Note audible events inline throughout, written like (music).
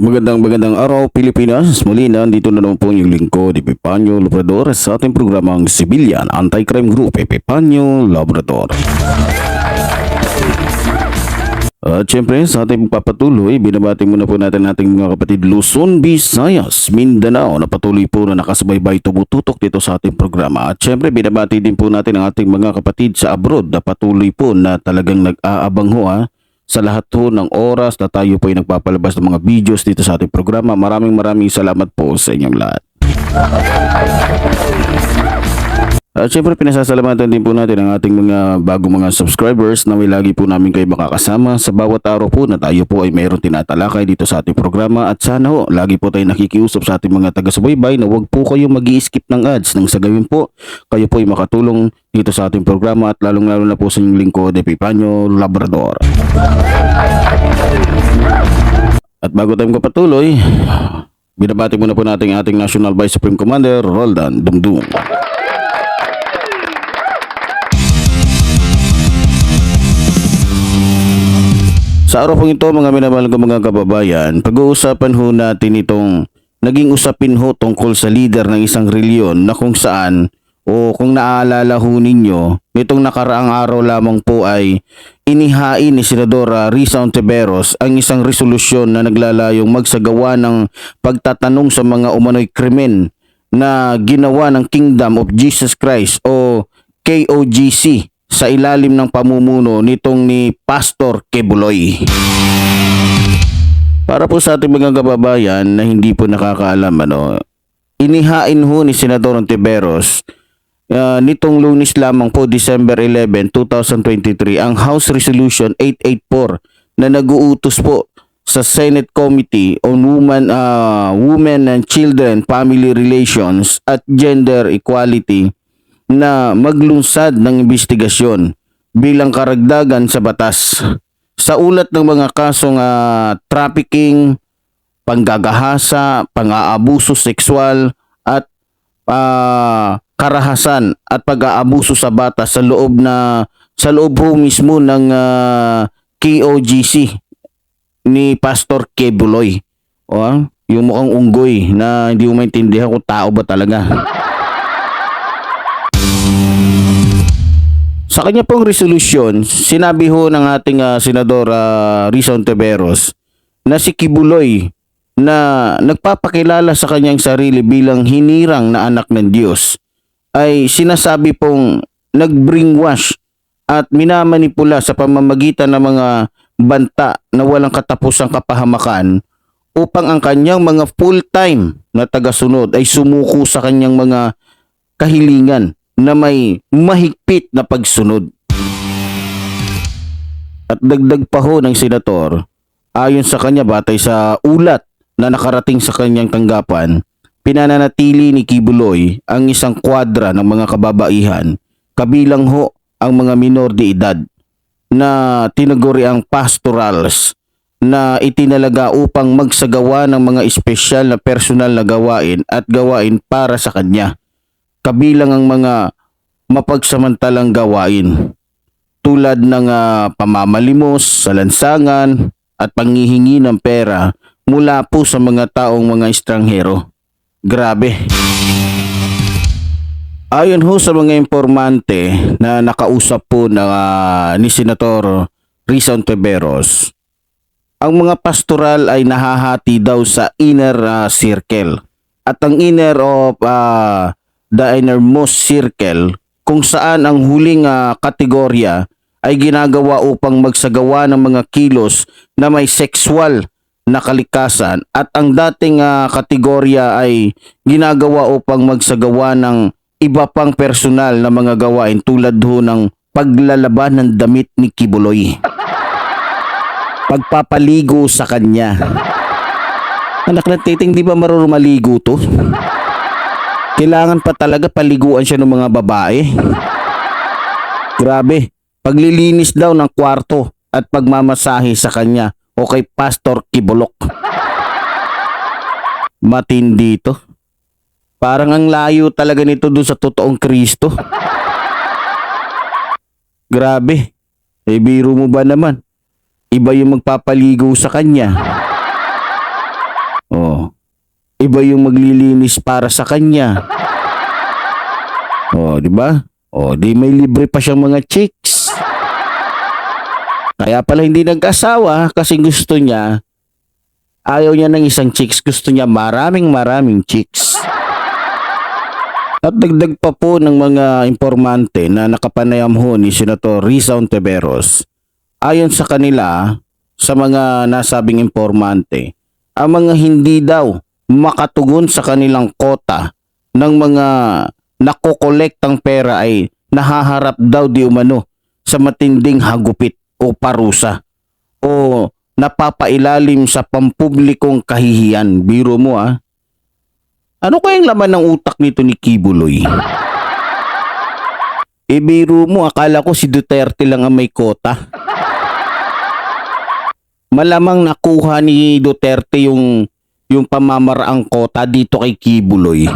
Magandang magandang araw Pilipinas. Muli na dito na naman po yung lingkod Epipanyo Labrador sa ating programang Civilian Anti-Crime Group Epipanyo Labrador. At syempre sa ating papatuloy, binabati muna po natin ating mga kapatid Luzon, Visayas, Mindanao na patuloy po na nakasubaybay tumututok dito sa ating programa. At syempre binabati din po natin ang ating mga kapatid sa abroad na patuloy po na talagang nag-aabang ho ha sa lahat po ng oras na tayo po ay nagpapalabas ng mga videos dito sa ating programa. Maraming maraming salamat po sa inyong lahat. At syempre pinasasalamatan din po natin ang ating mga bagong mga subscribers na may lagi po namin kayo makakasama sa bawat araw po na tayo po ay mayroon tinatalakay dito sa ating programa at sana ho lagi po tayo nakikiusap sa ating mga taga-subaybay na huwag po kayo mag skip ng ads nang sa gawin po kayo po ay makatulong dito sa ating programa at lalong lalo na po sa inyong lingkod Epipanyo Labrador. At bago tayo kapatuloy, binabati muna po natin ating National Vice Supreme Commander Roldan Dumdum. Sa araw pong ito mga minamahal ko mga kababayan, pag-uusapan ho natin itong naging usapin ho tungkol sa leader ng isang reliyon na kung saan o kung naaalala ho ninyo, nitong nakaraang araw lamang po ay inihain ni Senadora Risa Ontiveros ang isang resolusyon na naglalayong magsagawa ng pagtatanong sa mga umano'y krimen na ginawa ng Kingdom of Jesus Christ o KOGC sa ilalim ng pamumuno nitong ni Pastor Kebuloy. Para po sa ating mga kababayan na hindi po nakakaalam ano, inihain ho ni Senador Ontiveros uh, nitong lunis lamang po December 11, 2023 ang House Resolution 884 na nag-uutos po sa Senate Committee on Women, uh, Women and Children, Family Relations at Gender Equality na maglunsad ng investigasyon bilang karagdagan sa batas. Sa ulat ng mga kasong uh, trafficking, panggagahasa, pang-aabuso sexual at uh, karahasan at pag-aabuso sa bata sa loob na sa loob ho mismo ng uh, KOGC ni Pastor Kebuloy. O, ah, yung mukhang unggoy na hindi mo maintindihan kung tao ba talaga. Sa kanya pong resolusyon, sinabi ho ng ating uh, Senador uh, Rizon Teveros na si Kibuloy na nagpapakilala sa kanyang sarili bilang hinirang na anak ng Diyos ay sinasabi pong nag-bringwash at minamanipula sa pamamagitan ng mga banta na walang katapusang kapahamakan upang ang kanyang mga full-time na tagasunod ay sumuko sa kanyang mga kahilingan na may mahigpit na pagsunod. At dagdag pa ho ng senator, ayon sa kanya batay sa ulat na nakarating sa kanyang tanggapan, pinananatili ni Kibuloy ang isang kwadra ng mga kababaihan, kabilang ho ang mga minor de edad na tinaguri ang pastorals na itinalaga upang magsagawa ng mga espesyal na personal na gawain at gawain para sa kanya kabilang ang mga mapagsamantalang gawain tulad ng uh, pamamalimos sa lansangan at panghihingi ng pera mula po sa mga taong mga estranghero. Grabe. Ayon ho sa mga informante na nakausap po na uh, ni Senator Rizon Teberos, ang mga pastoral ay nahahati daw sa inner uh, circle. At ang inner of uh, the innermost circle kung saan ang huling uh, kategorya ay ginagawa upang magsagawa ng mga kilos na may sexual na kalikasan at ang dating uh, kategorya ay ginagawa upang magsagawa ng iba pang personal na mga gawain tulad ho ng paglalaban ng damit ni Kibuloy. pagpapaligo sa kanya. Anak ng titing, di ba marunong to? Kailangan pa talaga paliguan siya ng mga babae. Grabe, paglilinis daw ng kwarto at pagmamasahe sa kanya o kay Pastor Kibulok. Matindi to. Parang ang layo talaga nito dun sa totoong Kristo. Grabe. Eh biro mo ba naman? Iba yung magpapaligo sa kanya. Oh. Iba yung maglilinis para sa kanya. Oh, di ba? Oh, di may libre pa siyang mga chicks. Kaya pala hindi nag-asawa kasi gusto niya ayaw niya ng isang chicks, gusto niya maraming maraming chicks. At dagdag pa po ng mga informante na nakapanayam ho ni Senator Risa Ontiveros. Ayon sa kanila, sa mga nasabing informante, ang mga hindi daw makatugon sa kanilang kota ng mga nakokolektang pera ay nahaharap daw di umano sa matinding hagupit o parusa o napapailalim sa pampublikong kahihiyan. Biro mo ah. Ano kayang laman ng utak nito ni Kibuloy? E biro mo, akala ko si Duterte lang ang may kota. Malamang nakuha ni Duterte yung yung pamamaraang kota dito kay Kibuloy.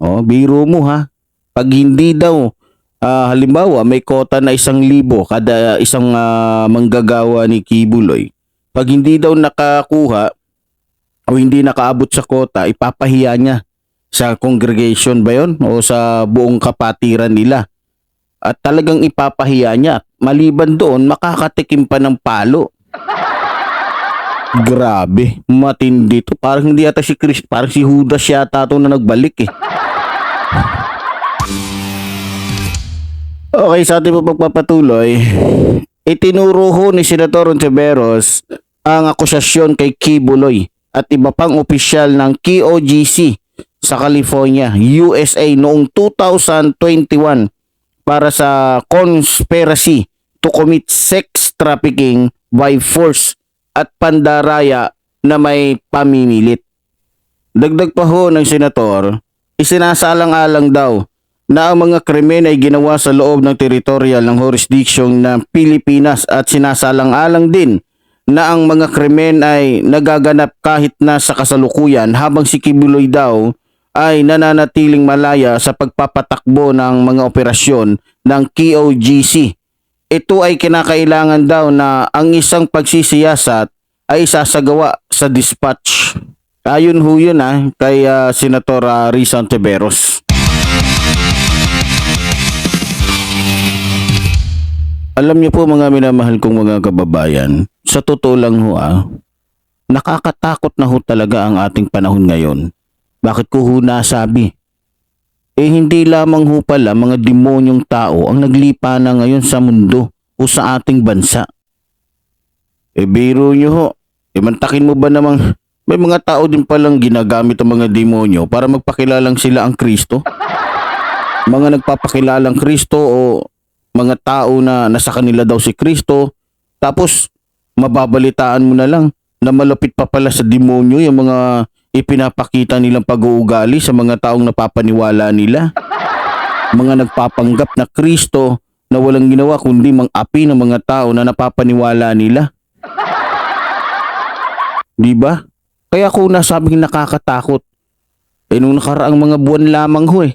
Oh, biro mo ha. Pag hindi daw, ah, halimbawa may kota na isang libo kada isang ah, manggagawa ni Kibuloy. Pag hindi daw nakakuha o hindi nakaabot sa kota, ipapahiya niya sa congregation ba yon o sa buong kapatiran nila. At talagang ipapahiya niya. Maliban doon, makakatikim pa ng palo. Grabe, matindi to. Parang hindi yata si Chris, parang si Judas yata to na nagbalik eh. Okay, sa ating pagpapatuloy, itinuro ho ni Senator Ontiveros ang akusasyon kay Kibuloy at iba pang opisyal ng KOGC sa California, USA noong 2021 para sa conspiracy to commit sex trafficking by force at pandaraya na may pamimilit. Dagdag pa ho ng senator, isinasalang-alang daw na ang mga krimen ay ginawa sa loob ng teritorial ng jurisdiction ng Pilipinas at sinasalang-alang din na ang mga krimen ay nagaganap kahit na sa kasalukuyan habang si Kibuloy daw ay nananatiling malaya sa pagpapatakbo ng mga operasyon ng KOGC. Ito ay kinakailangan daw na ang isang pagsisiyasat ay sasagawa sa dispatch. Ayon ho yun ah, kay ah, Senator uh, Risa Ontiveros. Alam niyo po mga minamahal kong mga kababayan, sa totoo lang ho ah, nakakatakot na ho talaga ang ating panahon ngayon. Bakit ko ho nasabi? Eh hindi lamang ho pala mga demonyong tao ang naglipa na ngayon sa mundo o sa ating bansa. Eh biro nyo ho, eh mantakin mo ba namang may mga tao din palang ginagamit ang mga demonyo para magpakilalang sila ang Kristo? Mga nagpapakilalang Kristo o mga tao na nasa kanila daw si Kristo tapos mababalitaan mo na lang na malapit pa pala sa demonyo yung mga ipinapakita nilang pag-uugali sa mga taong napapaniwala nila. Mga nagpapanggap na Kristo na walang ginawa kundi mang-api ng mga tao na napapaniwala nila. Di ba? Kaya ko nasabing nakakatakot. Eh nung nakaraang mga buwan lamang ho eh.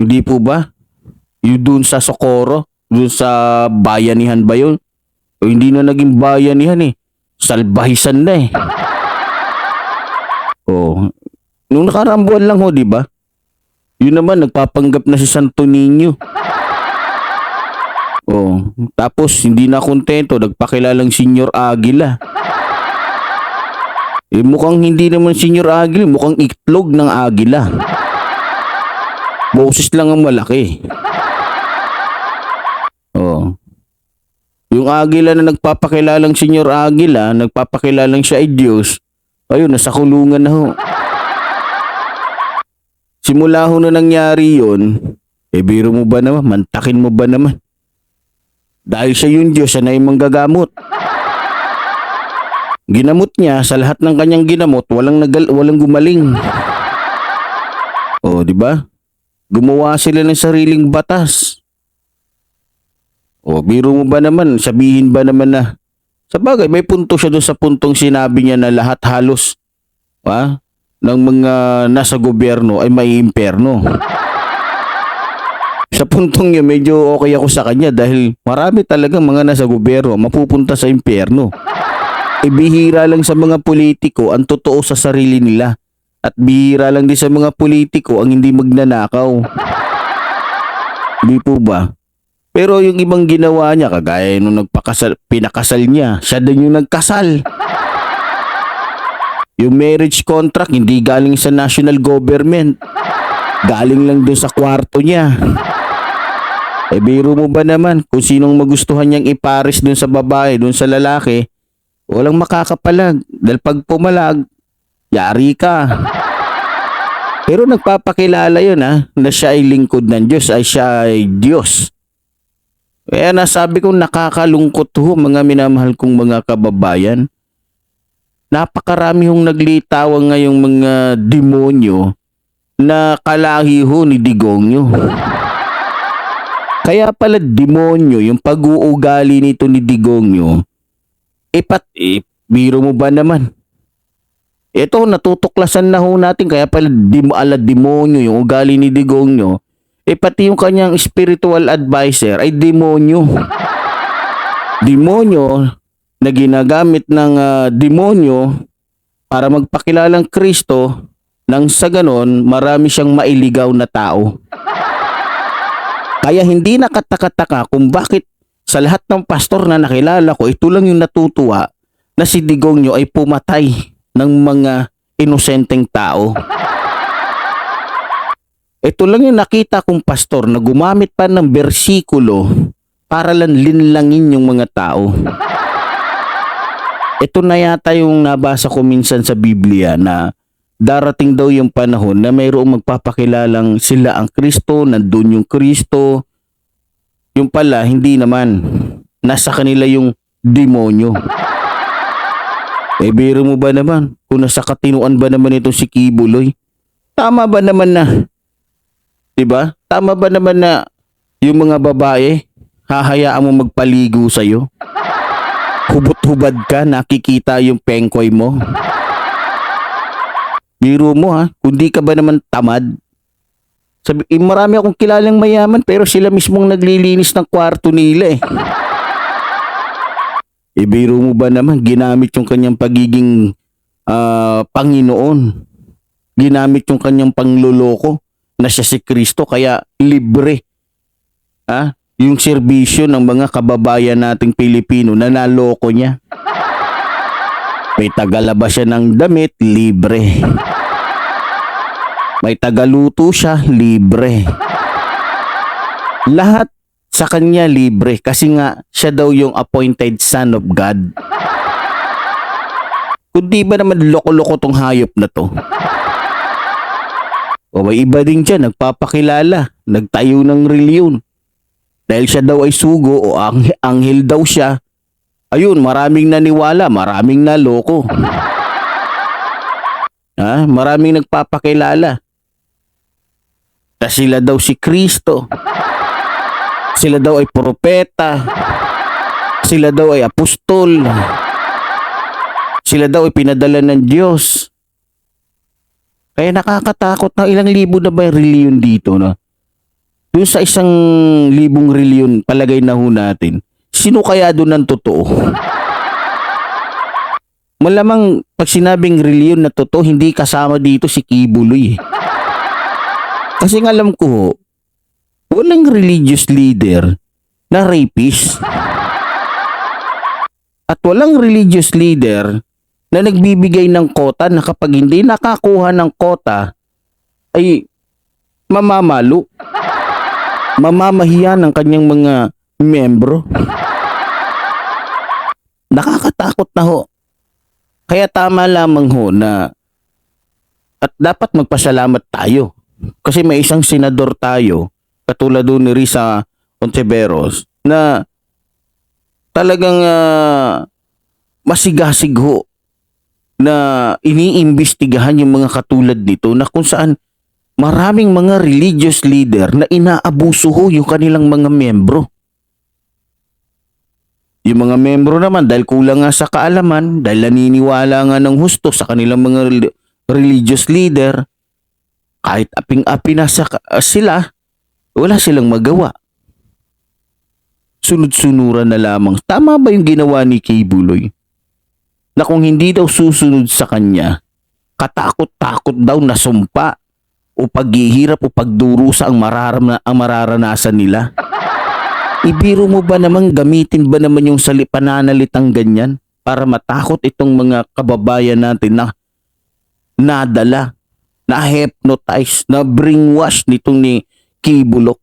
Hindi po ba? Yung dun sa Socorro, dun sa bayanihan ba yun? O hindi na naging bayanihan eh. Salbahisan na eh. (laughs) Oh, nung nakaraang buwan lang ho, di ba? Yun naman, nagpapanggap na si Santo Niño. (laughs) Oh, tapos hindi na kontento, nagpakilalang Senyor Aguila. (laughs) Eh mukhang hindi naman Senyor Aguila, mukhang itlog ng Agila. Boses lang ang malaki. Oh. Yung Agila na nagpapakilalang Senyor Agila, nagpapakilalang siya ay Diyos, ayun, nasa kulungan na ho. Simula ho na nangyari yun, eh biro mo ba naman, mantakin mo ba naman? Dahil siya yung Diyos, siya na yung manggagamot. Ginamot niya sa lahat ng kanyang ginamot, walang nagal, walang gumaling. O, di ba? Gumawa sila ng sariling batas. O, biro mo ba naman, sabihin ba naman na, sa bagay, may punto siya doon sa puntong sinabi niya na lahat halos, ha, ng mga nasa gobyerno ay may imperno. (laughs) Sa puntong yun, medyo okay ako sa kanya dahil marami talagang mga nasa gobyerno mapupunta sa impyerno. E bihira lang sa mga politiko ang totoo sa sarili nila. At bihira lang din sa mga politiko ang hindi magnanakaw. Di po ba? Pero yung ibang ginawa niya, kagaya nung nagpakasal, pinakasal niya, siya din yung nagkasal. Yung marriage contract, hindi galing sa national government. Galing lang dun sa kwarto niya. Eh biro mo ba naman kung sinong magustuhan niyang ipares dun sa babae, dun sa lalaki, walang makakapalag. Dahil pag pumalag, yari ka. Pero nagpapakilala yun ha, na siya ay lingkod ng Diyos, ay siya ay Diyos. Kaya nasabi ko nakakalungkot ho mga minamahal kong mga kababayan. Napakarami hong naglitawang ngayong mga demonyo na kalahi ho ni Digongyo. Kaya pala demonyo yung pag-uugali nito ni Digongyo. Ipat, eh, biro mo ba naman? Ito, natutuklasan na ho natin kaya pala dim, ala demonyo yung ugali ni Digongyo. Eh pati yung kanyang spiritual advisor ay demonyo. Demonyo na ginagamit ng ah, demonyo para magpakilalang Kristo nang sa ganon marami siyang mailigaw na tao. Kaya hindi nakatakataka kung bakit sa lahat ng pastor na nakilala ko, ito lang yung natutuwa na si Digongyo ay pumatay ng mga inosenteng tao. Ito lang yung nakita kong pastor na gumamit pa ng bersikulo para lang linlangin yung mga tao. Ito na yata yung nabasa ko minsan sa Biblia na darating daw yung panahon na mayroong magpapakilalang sila ang Kristo, nandun yung Kristo. Yung pala, hindi naman. Nasa kanila yung demonyo. Eh, biro mo ba naman? Kung nasa katinuan ba naman ito si Kibuloy? Tama ba naman na? 'Di ba? Tama ba naman na yung mga babae hahayaan mo magpaligo sa iyo? Hubot-hubad ka, nakikita yung pengkoy mo. Biro mo ha, kung di ka ba naman tamad? Sabi, eh, marami akong kilalang mayaman pero sila mismong naglilinis ng kwarto nila eh. (laughs) Eh, biro mo ba naman, ginamit yung kanyang pagiging ah, Panginoon. Ginamit yung kanyang pangluloko na siya si Kristo kaya libre. Ha? Yung serbisyo ng mga kababayan nating Pilipino na naloko niya. May tagalaba siya ng damit, libre. May tagaluto siya, libre. Lahat sa kanya libre kasi nga siya daw yung appointed son of God. Kundi ba naman loko-loko tong hayop na to? O may iba din dyan, nagpapakilala, nagtayo ng reliyon. Dahil siya daw ay sugo o ang anghel daw siya, ayun, maraming naniwala, maraming naloko. (laughs) Ha? Maraming nagpapakilala. Na sila daw si Kristo. Sila daw ay propeta. Sila daw ay apostol. Sila daw ay pinadala ng Diyos. Kaya nakakatakot na ilang libo na ba yung reliyon dito, no? Doon sa isang libong reliyon, palagay na ho natin, sino kaya doon ang totoo? Malamang pag sinabing reliyon na totoo, hindi kasama dito si Kibuloy. eh. Kasi nga alam ko, walang religious leader na rapist. At walang religious leader na nagbibigay ng kota na kapag hindi nakakuha ng kota ay mamamalo. Mamamahiya ng kanyang mga membro. Nakakatakot na ho. Kaya tama lamang ho na at dapat magpasalamat tayo. Kasi may isang senador tayo, katulad doon ni Risa Ontiveros, na talagang ah, masigasig ho na iniimbestigahan yung mga katulad nito na kung saan maraming mga religious leader na inaabuso ho yung kanilang mga membro. Yung mga membro naman dahil kulang nga sa kaalaman, dahil naniniwala nga ng husto sa kanilang mga rel- religious leader, kahit aping-api na sa, sila, wala silang magawa. Sunod-sunuran na lamang. Tama ba yung ginawa ni Kay Buloy? Na kung hindi daw susunod sa kanya, katakot-takot daw na sumpa o paghihirap o pagdurusa ang, mararam ang mararanasan nila. Ibiro mo ba naman gamitin ba naman yung sali pananalitang ganyan para matakot itong mga kababayan natin na nadala, na hypnotize, na brainwash nitong ni Kibulok.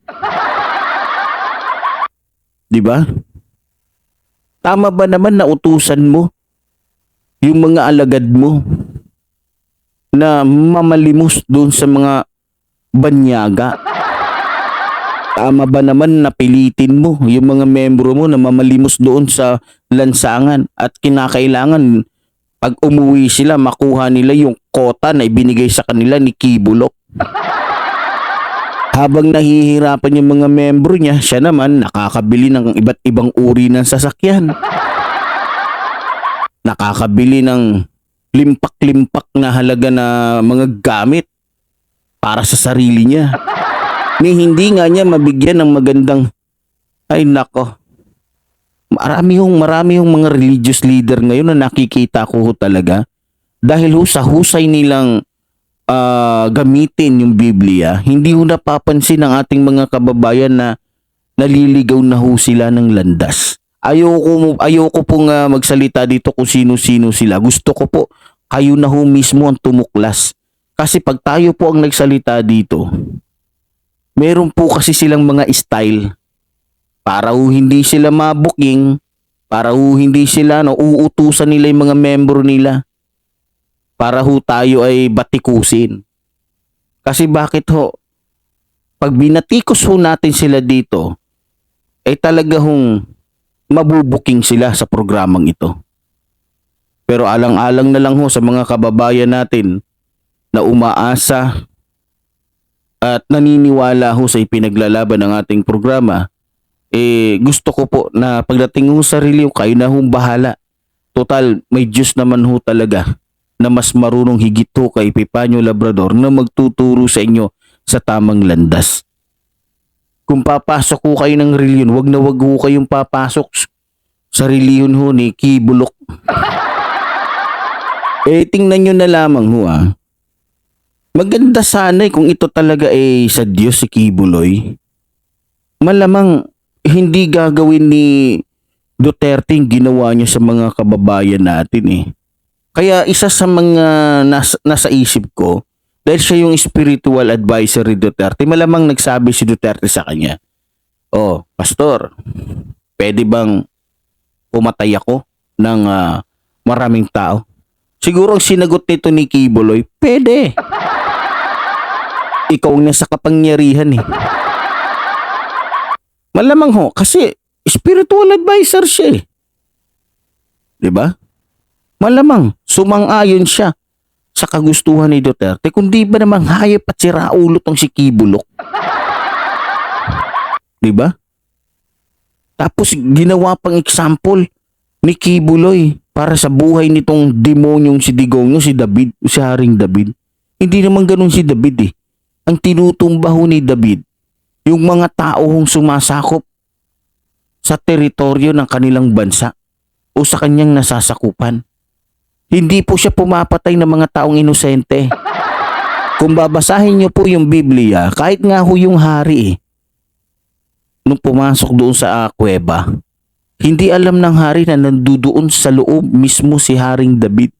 'Di ba? Tama ba naman na utusan mo yung mga alagad mo na mamalimos doon sa mga banyaga? Tama ba naman na pilitin mo yung mga membro mo na mamalimos doon sa lansangan at kinakailangan pag umuwi sila makuha nila yung kota na ibinigay sa kanila ni Kibulok? Habang nahihirapan yung mga membro niya, siya naman nakakabili ng iba't ibang uri ng sasakyan. Nakakabili ng limpak-limpak na halaga na mga gamit para sa sarili niya. Ni hindi nga niya mabigyan ng magandang ay nako. Marami yung marami yung mga religious leader ngayon na nakikita ko talaga dahil ho sa husay nilang ah, gamitin yung Biblia, hindi ho napapansin ng ating mga kababayan na naliligaw na ho sila ng landas. Ayoko, ayoko pong ah, magsalita dito kung sino-sino sila. Gusto ko po kayo na ho mismo ang tumuklas. Kasi pag tayo po ang nagsalita dito, meron po kasi silang mga style para ho hindi sila mabuking, para ho hindi sila no, uutusan nila yung mga membro nila para ho tayo ay batikusin. Kasi bakit ho? Pag binatikos ho natin sila dito, ay talaga hong mabubuking sila sa programang ito. Pero alang-alang na lang ho sa mga kababayan natin na umaasa at naniniwala ho sa ipinaglalaban ng ating programa, eh gusto ko po na pagdating ho sa reliyo, kayo na hong bahala. Total, may Diyos naman ho talaga na mas marunong higit ho kay Epipanyo Labrador na magtuturo sa inyo sa tamang landas. Kung papasok ho kayo ng reliyon, wag na wag ho kayong papasok sa reliyon ho ni Kibulok. (laughs) eh, tingnan nyo na lamang ho ah. Maganda sana eh kung ito talaga ay sa Diyos si Kibuloy. Malamang hindi gagawin ni Duterte yung ginawa niya sa mga kababayan natin eh. Kaya isa sa mga nas, nasa isip ko, dahil siya yung spiritual advisor ni Duterte, malamang nagsabi si Duterte sa kanya, Oh, pastor, pwede bang pumatay ako ng ah, maraming tao? Siguro ang sinagot nito ni Kibuloy, pwede. (laughs) Ikaw ang nasa kapangyarihan eh. Malamang ho, kasi spiritual advisor siya eh. ba? Malamang sumang-ayon siya sa kagustuhan ni Duterte kundi ba namang hayop at siraulo tong si Kibulok. 'Di ba? Tapos ginawa pang example ni Kibuloy para sa buhay nitong demonyong si Digongyo, si David, si Haring David. Hindi naman ganun si David eh. Ang tinutumba ho ni David, yung mga tao hong sumasakop sa teritoryo ng kanilang bansa o sa kanyang nasasakupan. Hindi po siya pumapatay ng mga taong inosente. Kung babasahin niyo po yung Biblia, kahit nga ho yung hari eh, nung pumasok doon sa uh, kuweba, hindi alam ng hari na nandudoon sa loob mismo si Haring David.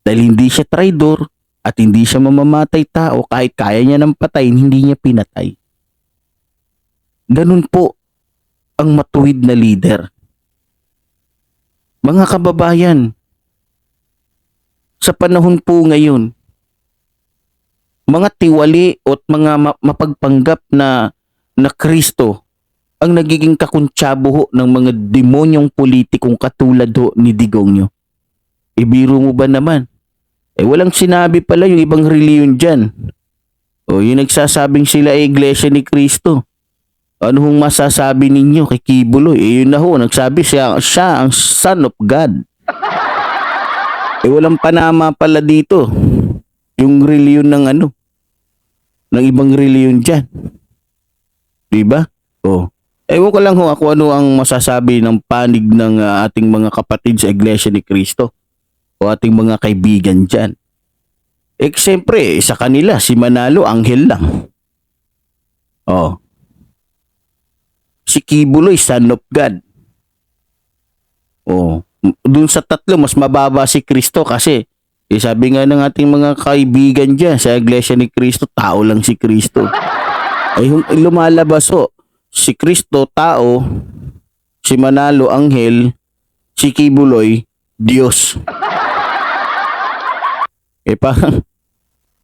Dahil hindi siya traidor at hindi siya mamamatay tao kahit kaya niya ng patayin, hindi niya pinatay. Ganun po ang matuwid na leader. Mga kababayan, sa panahon po ngayon, mga tiwali at mga ma- mapagpanggap na na Kristo ang nagiging kakuntsabo ho ng mga demonyong politikong katulad ho ni Digong nyo. Ibiro mo ba naman? Eh walang sinabi pala yung ibang reliyon dyan. O yung nagsasabing sila ay iglesia ni Kristo. Ano hong masasabi ninyo kay Kibuloy? Eh yun na ho, nagsabi siya, siya ang son of God. Eh walang panama pala dito. Yung reliyon ng ano, ng ibang reliyon dyan. Diba? Oh. Ewan ko lang ho ako ano ang masasabi ng panig ng ah, ating mga kapatid sa Iglesia ni Cristo o ating mga kaibigan dyan. Eh siyempre, sa kanila, si Manalo, anghel lang. Oh. Si Kibuloy, son of God. Oh. Doon sa tatlo, mas mababa si Kristo kasi eh, sabi nga ng ating mga kaibigan dyan sa Iglesia ni Cristo, tao lang si Kristo. Ay lumalabas ho, si Kristo, tao, si Manalo, anghel, si Kibuloy, Diyos. Eh parang,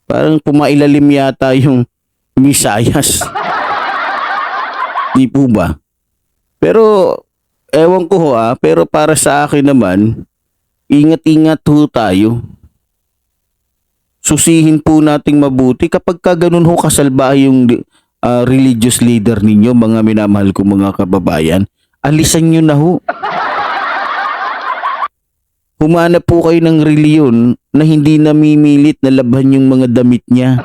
parang pumailalim yata yung Misayas. Di po ba? Pero, ewan ko ho ah, pero para sa akin naman, ingat-ingat ho tayo. Susihin po nating mabuti kapag ka ganun ho kasalbahe yung ah, religious leader ninyo, mga minamahal ko mga kababayan, alisan nyo na ho. Humanap po kayo ng reliyon na hindi namimilit na labhan yung mga damit niya.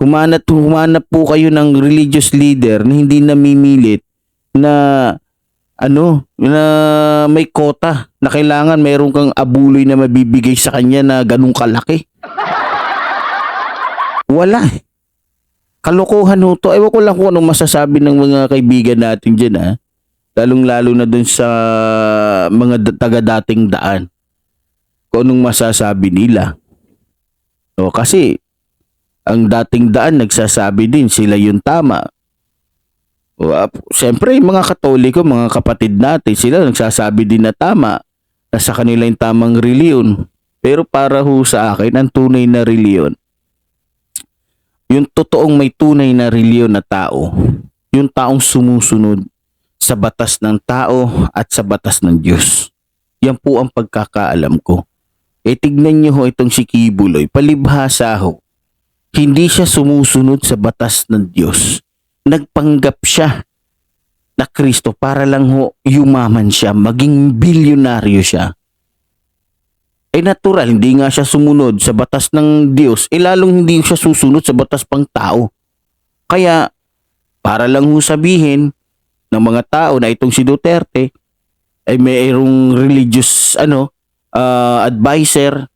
Humanap, humanap po kayo ng religious leader na hindi namimilit na ano, na may kota na kailangan meron kang abuloy na mabibigay sa kanya na ganun kalaki. Wala. Kalokohan ho to. Ewan ko lang kung anong masasabi ng mga kaibigan natin dyan ha. Lalong-lalo na dun sa mga da- taga-dating daan. Kung anong masasabi nila. O kasi, ang dating daan nagsasabi din sila yung tama. Ap- Siyempre, yung mga katoliko, mga kapatid natin, sila nagsasabi din na tama. Na sa kanila yung tamang reliyon. Pero para ho sa akin, ang tunay na reliyon, yung totoong may tunay na reliyon na tao, yung taong sumusunod sa batas ng tao at sa batas ng Diyos. Yan po ang pagkakaalam ko. E tignan niyo ho itong si Kibuloy, palibhasa ho. Hindi siya sumusunod sa batas ng Diyos. Nagpanggap siya na Kristo para lang ho yumaman siya, maging bilyonaryo siya. Eh natural, hindi nga siya sumunod sa batas ng Diyos, eh lalong hindi siya susunod sa batas pang tao. Kaya, para lang ho sabihin ng mga tao na itong si Duterte ay mayroong religious ano ah, advisor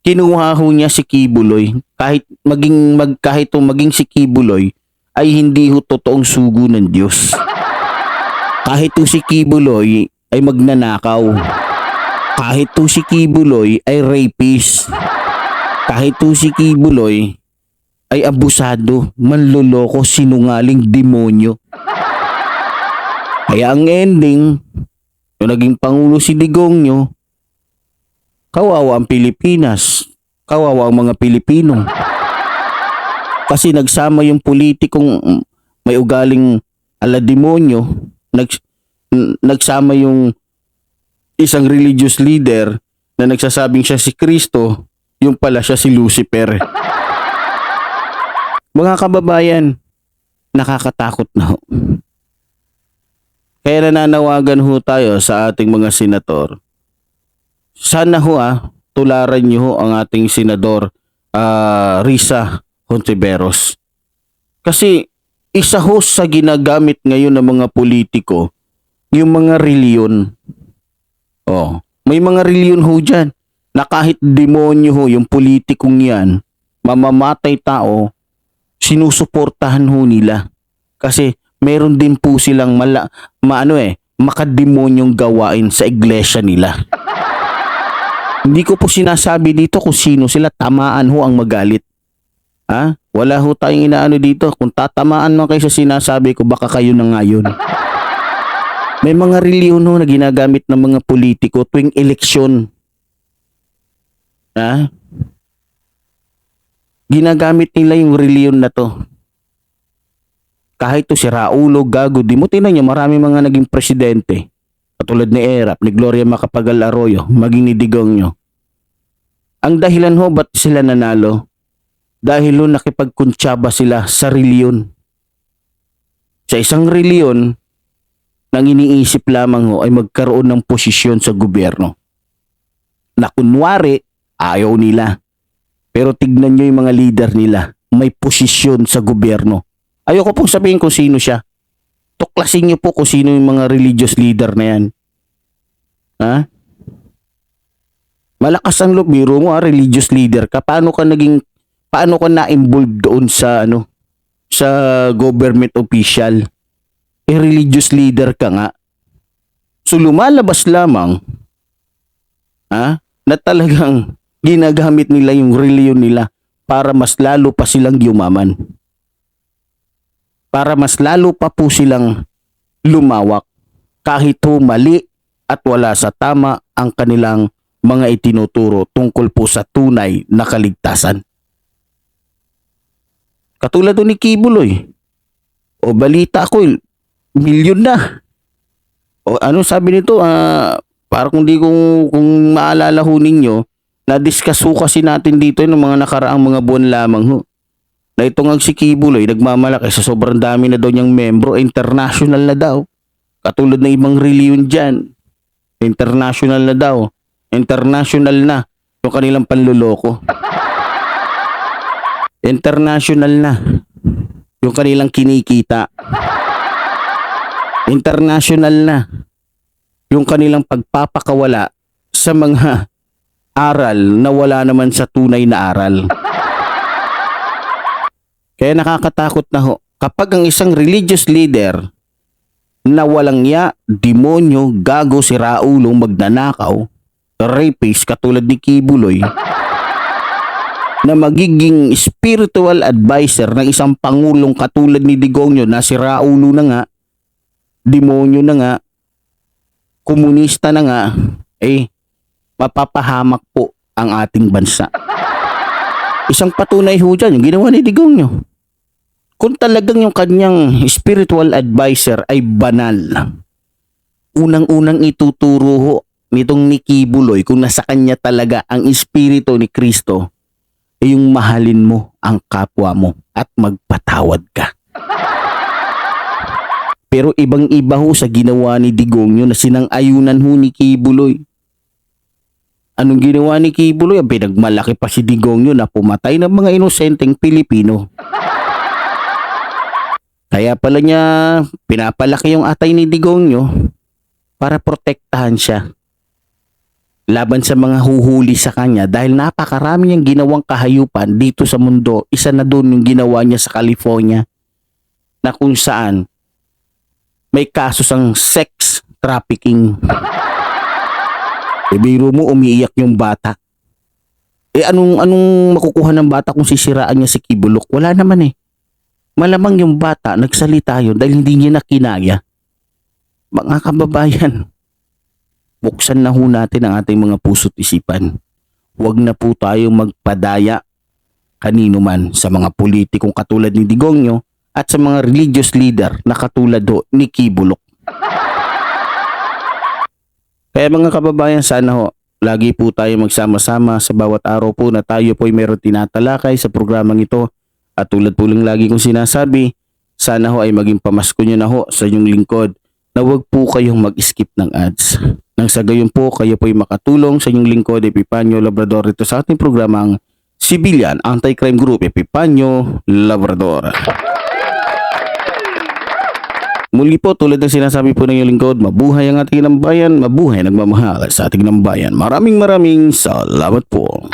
kinuha ho niya si Kibuloy kahit maging mag, kahit maging si Kibuloy ay hindi ho totoong sugo ng Diyos. Kahit ho si Kibuloy ay magnanakaw. Kahit ho si Kibuloy ay rapist. Kahit ho si Kibuloy ay abusado, manloloko, sinungaling demonyo. Kaya ang ending, yung naging pangulo si Digong nyo, kawawa ang Pilipinas, kawawa ang mga Pilipino. Kasi nagsama yung politikong may ugaling ala demonyo, nags, n- nagsama yung isang religious leader na nagsasabing siya si Kristo, yung pala siya si Lucifer. Mga kababayan, nakakatakot na ho. Kaya nananawagan ho tayo sa ating mga senator. Sana ho ah, tularan niyo ho ang ating senador ah, Risa Hontiveros. Kasi isa ho sa ginagamit ngayon ng mga politiko yung mga reliyon. Oh, may mga reliyon ho dyan na kahit demonyo ho yung politikong yan, mamamatay tao, sinusuportahan ho nila. Kasi meron din po silang mala, maano eh, makademonyong gawain sa iglesia nila. (laughs) Hindi ko po sinasabi dito kung sino sila, tamaan ho ang magalit. Ha? Wala ho tayong inaano dito. Kung tatamaan man kayo sa sinasabi ko, baka kayo na ngayon. May mga reliyon ho na ginagamit ng mga politiko tuwing eleksyon. Ha? Ginagamit nila yung reliyon na to kahit to si Raulo, Gago, di mo tinan niyo marami mga naging presidente. Katulad ni Erap, ni Gloria Macapagal Arroyo, maging ni Digongyo. Ang dahilan ho ba't sila nanalo? Dahil ho nakipagkuntsaba sila sa reliyon. Sa isang reliyon, nang iniisip lamang ho ay magkaroon ng posisyon sa gobyerno. Na kunwari, ayaw nila. Pero tignan nyo yung mga leader nila, may posisyon sa gobyerno. Ayoko pong sabihin kung sino siya. Tuklasin nyo po kung sino yung mga religious leader na yan. Ha? Malakas ang loob, biro mo ha, religious leader ka. Paano ka naging, paano ka na-involved doon sa, ano, sa government official? Eh, religious leader ka nga. So, lumalabas lamang, ha, na talagang ginagamit nila yung reliyon nila para mas lalo pa silang yumaman. Para mas lalo pa po silang lumawak kahit ho mali at wala sa tama ang kanilang mga itinuturo tungkol po sa tunay na kaligtasan. Katulad ni Kibuloy. O balita ko, milyon na. O ano sabi nito, ah, para kung di kung, kung maalala ho ninyo, na-discuss ho kasi natin dito ng mga nakaraang mga buwan lamang ho. Na ito nga si Kibuloy, nagmamalaki sa sobrang dami na daw niyang membro, international na daw. Katulad ng ibang reliyon dyan. International na daw. International na yung kanilang panluloko. International na yung kanilang kinikita. International na yung kanilang pagpapakawala sa mga aral na wala naman sa tunay na aral. Kaya nakakatakot na ho. Kapag ang isang religious leader na walang ya, demonyo, gago, si Raulong magnanakaw, rapist katulad ni Kibuloy, na magiging spiritual advisor ng isang pangulong katulad ni Digongyo na si Raulo na nga, demonyo na nga, komunista na nga, eh, mapapahamak po ang ating bansa. Isang patunay ho dyan, yung ginawa ni Digongyo. Kung talagang yung kanyang spiritual advisor ay banal, unang-unang ituturo ho nitong ni Kibuloy kung nasa kanya talaga ang espiritu ni Kristo, ay yung mahalin mo ang kapwa mo at magpatawad ka. Pero ibang-iba ho sa ginawa ni Digongyo na sinang-ayunan ho ni Kibuloy. Anong ginawa ni Kibuloy? Ang pinagmalaki pa si Digongyo na pumatay ng mga inosenteng Pilipino. Kaya pala niya pinapalaki yung atay ni Digongyo para protektahan siya laban sa mga huhuli sa kanya dahil napakarami niyang ginawang kahayupan dito sa mundo. Isa na doon yung ginawa niya sa California na kung saan may kaso sang sex trafficking. E biro mo umiiyak yung bata. Eh anong anong makukuha ng bata kung sisiraan niya si Kibulok? Wala naman eh. Malamang yung bata nagsalita yun dahil hindi niya nakinaya. Mga kababayan, buksan na ho natin ang ating mga puso't isipan. Huwag na po tayong magpadaya kanino man sa mga politikong katulad ni Digongyo at sa mga religious leader na katulad ho ni Kibulok. Kaya mga kababayan, sana ho, lagi po tayo magsama-sama sa bawat araw po na tayo po ay meron tinatalakay sa programang ito. At tulad po lang lagi kong sinasabi, sana ho ay maging pamasko nyo na ho sa inyong lingkod na huwag po kayong mag-skip ng ads. Nang sa gayon po, kayo po ay makatulong sa inyong lingkod Epipanyo Labrador ito sa ating programang Civilian Anti-Crime Group Epipanyo Labrador. Muli po tulad ng sinasabi po ng inyong lingkod, mabuhay ang ating nambayan, mabuhay nagmamahal sa ating nambayan. Maraming maraming salamat po.